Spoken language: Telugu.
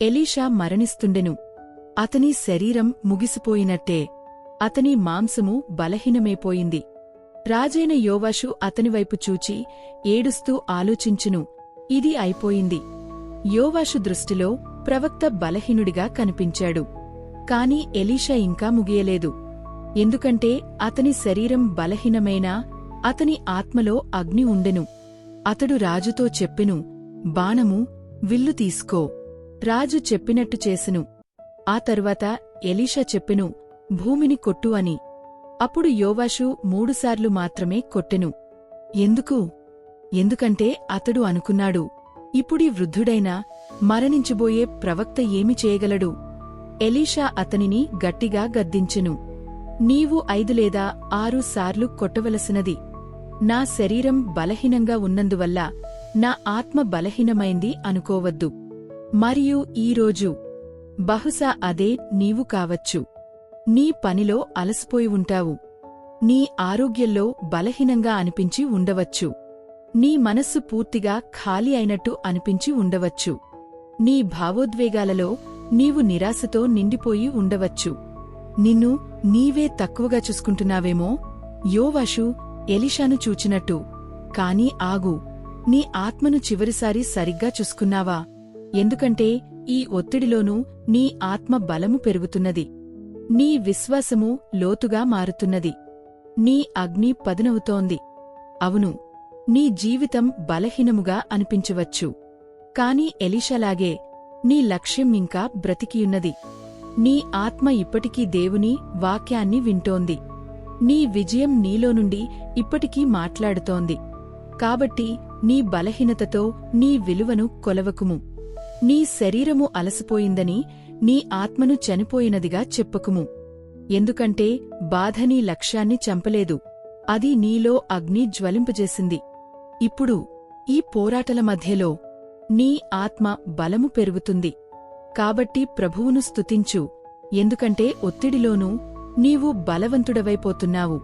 ఎలీషా మరణిస్తుండెను. అతని శరీరం ముగిసిపోయినట్టే. అతని మాంసము బలహీనమైపోయింది. రాజైన యోవాషు అతనివైపు చూచి ఏడుస్తూ ఆలోచించును. ఇది అయిపోయింది. యోవాషు దృష్టిలో ప్రవక్త బలహీనుడిగా కనిపించాడు. కాని ఎలీషా ఇంకా ముగియలేదు. ఎందుకంటే అతని శరీరం బలహీనమైనా అతని ఆత్మలో అగ్ని ఉండెను. అతడు రాజుతో చెప్పెను బాణము విల్లు తీసుకో. రాజు చెప్పినట్టు చేసెను. ఆ తరువాత ఎలీషా చెప్పెను భూమిని కొట్టు అని. అప్పుడు యోవాషు మూడుసార్లు మాత్రమే కొట్టెను. ఎందుకు? ఎందుకంటే అతడు అనుకున్నాడు ఇప్పుడీ వృద్ధుడైనా మరణించబోయే ప్రవక్త ఏమి చేయగలడు? ఎలీషా అతనిని గట్టిగా గద్దించెను. నీవు ఐదు లేదా ఆరు సార్లు కొట్టవలసినది. నా శరీరం బలహీనంగా ఉన్నందువల్ల నా ఆత్మ బలహీనమైంది అనుకోవద్దు. మరియు ఈరోజు బహుశా అదే నీవు కావచ్చు. నీ పనిలో అలసిపోయి ఉంటావు. నీ ఆరోగ్యంలో బలహీనంగా అనిపించి ఉండవచ్చు. నీ మనస్సు పూర్తిగా ఖాళీ అయినట్టు అనిపించి ఉండవచ్చు. నీ భావోద్వేగాలలో నీవు నిరాశతో నిండిపోయి ఉండవచ్చు. నిన్ను నీవే తక్కువగా చూసుకుంటున్నావేమో? యోవాషు ఎలిషాను చూచినట్టు. కాని ఆగు. నీ ఆత్మను చివరిసారి సరిగ్గా చూసుకున్నావా? ఎందుకంటే ఈ ఒత్తిడిలోనూ నీ ఆత్మ బలము పెరుగుతున్నది. నీ విశ్వాసము లోతుగా మారుతున్నది. నీ అగ్ని పదునవుతోంది. అవును నీ జీవితం బలహీనముగా అనిపించవచ్చు. కాని ఎలీషలాగే నీ లక్ష్యం ఇంకా బ్రతికియున్నది. నీ ఆత్మ ఇప్పటికీ దేవుని వాక్యాన్ని వింటోంది. నీ విజయం నీలో నుండి ఇప్పటికీ మాట్లాడుతోంది. కాబట్టి నీ బలహీనతతో నీ విలువను కొలవకుము. నీ శరీరము అలసిపోయిందని నీ ఆత్మను చనిపోయినదిగా చెప్పుకుము. ఎందుకంటే బాధ నీ లక్ష్యాన్ని చంపలేదు. అది నీలో అగ్ని జ్వలింపజేసింది. ఇప్పుడు ఈ పోరాటల మధ్యలో నీ ఆత్మ బలము పెరుగుతుంది. కాబట్టి ప్రభువును స్తుతించు. ఎందుకంటే ఒత్తిడిలోనూ నీవు బలవంతుడవైపోతున్నావు.